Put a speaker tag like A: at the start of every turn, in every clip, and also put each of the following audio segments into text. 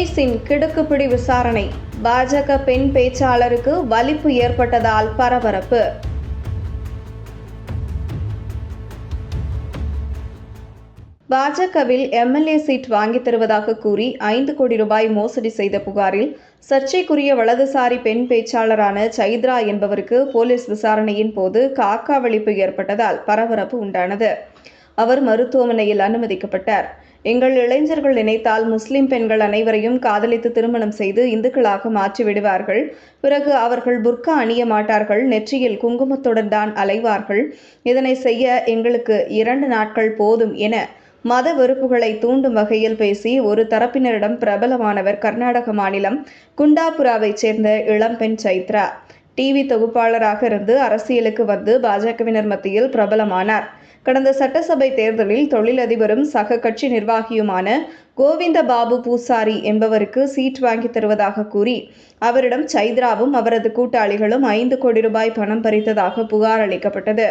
A: போலீசின் கிடுக்குப்பிடி விசாரணை. பாஜக பெண் பேச்சாளருக்கு வலிப்பு ஏற்பட்டதால் பரபரப்பு. பாஜகவில் எம்எல்ஏ சீட் வாங்கித் தருவதாக கூறி ஐந்து கோடி ரூபாய் மோசடி செய்த புகாரில் சர்ச்சைக்குரிய வலதுசாரி பெண் பேச்சாளரான சைத்ரா என்பவருக்கு போலீஸ் விசாரணையின் போது காக்கா வலிப்பு ஏற்பட்டதால் பரபரப்பு உண்டானது. அவர் மருத்துவமனையில் அனுமதிக்கப்பட்டார். எங்கள் இளைஞர்கள் நினைத்தால் முஸ்லிம் பெண்கள் அனைவரையும் காதலித்து திருமணம் செய்து இந்துக்களாக மாற்றி விடுவார்கள். பிறகு அவர்கள் புர்கா அணிய மாட்டார்கள். நெற்றியில் குங்குமத்துடன் தான் அலைவார்கள். இதனை செய்ய எங்களுக்கு இரண்டு நாட்கள் போதும் என மத வெறுப்புகளை தூண்டும் வகையில் பேசி ஒரு தரப்பினரிடம் பிரபலமானவர் கர்நாடக மாநிலம் குண்டாபுராவைச் சேர்ந்த இளம்பெண் சைத்ரா. டிவி தொகுப்பாளராக இருந்து அரசியலுக்கு வந்து பாஜகவினர் மத்தியில் பிரபலமானார். கடந்த சட்டசபை தேர்தலில் தொழிலதிபரும் சக கட்சி நிர்வாகியுமான கோவிந்த பாபு பூசாரி என்பவருக்கு சீட் வாங்கி தருவதாக கூறி அவரிடம் சைத்ராவும் அவரது கூட்டாளிகளும் ஐந்து கோடி ரூபாய் பணம் பறித்ததாக புகார் அளிக்கப்பட்டது.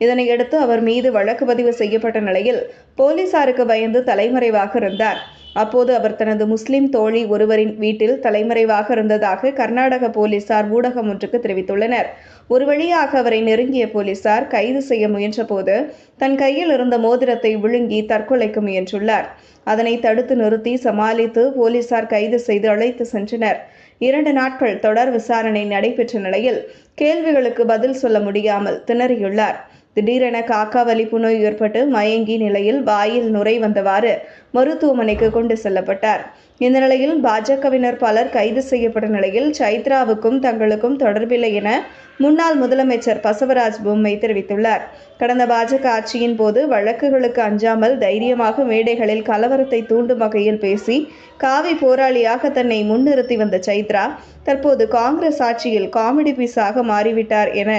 A: இதனையடுத்து அவர் மீது வழக்கு பதிவு செய்யப்பட்ட நிலையில் போலீசாருக்கு பயந்து தலைமறைவாக இருந்தார். அப்போது அவர் தனது முஸ்லிம் தோழி ஒருவரின் வீட்டில் தலைமறைவாக இருந்ததாக கர்நாடக போலீசார் ஊடகம் ஒன்றுக்கு தெரிவித்துள்ளனர். ஒரு வழியாக அவரை நெருங்கிய போலீசார் கைது செய்ய முயன்றபோது தன் கையில் இருந்த மோதிரத்தை விழுங்கி தற்கொலைக்கு முயன்றுள்ளார். அதனை தடுத்து நிறுத்தி சமாளித்து போலீசார் கைது செய்து அழைத்து சென்றனர். இரண்டு நாட்கள் தொடர் விசாரணை நடைபெற்ற நிலையில் கேள்விகளுக்கு பதில் சொல்ல முடியாமல் திணறியுள்ளார். திடீரென காக்கா வலிப்பு நோய் ஏற்பட்டு மயங்கி நிலையில் வாயில் நுரை வந்தவாறு மருத்துவமனைக்கு கொண்டு செல்லப்பட்டார். இந்த நிலையில் பாஜகவினர் பலர் கைது செய்யப்பட்ட நிலையில் சைத்ராவுக்கும் தங்களுக்கும் தொடர்பில்லை என முன்னாள் முதலமைச்சர் பசவராஜ் பொம்மை தெரிவித்துள்ளார். கடந்த பாஜக ஆட்சியின் போது வழக்குகளுக்கு அஞ்சாமல் தைரியமாக மேடைகளில் கலவரத்தை தூண்டும் வகையில் பேசி காவி போராளியாக தன்னை முன்னிறுத்தி வந்த சைத்ரா தற்போது காங்கிரஸ் ஆட்சியில் காமெடி பீஸாக மாறிவிட்டார் என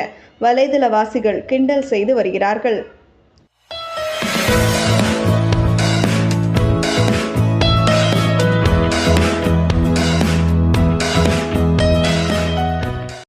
A: வலைதளவாசிகள் கிண்டல் செய்து வருகிறார்கள்.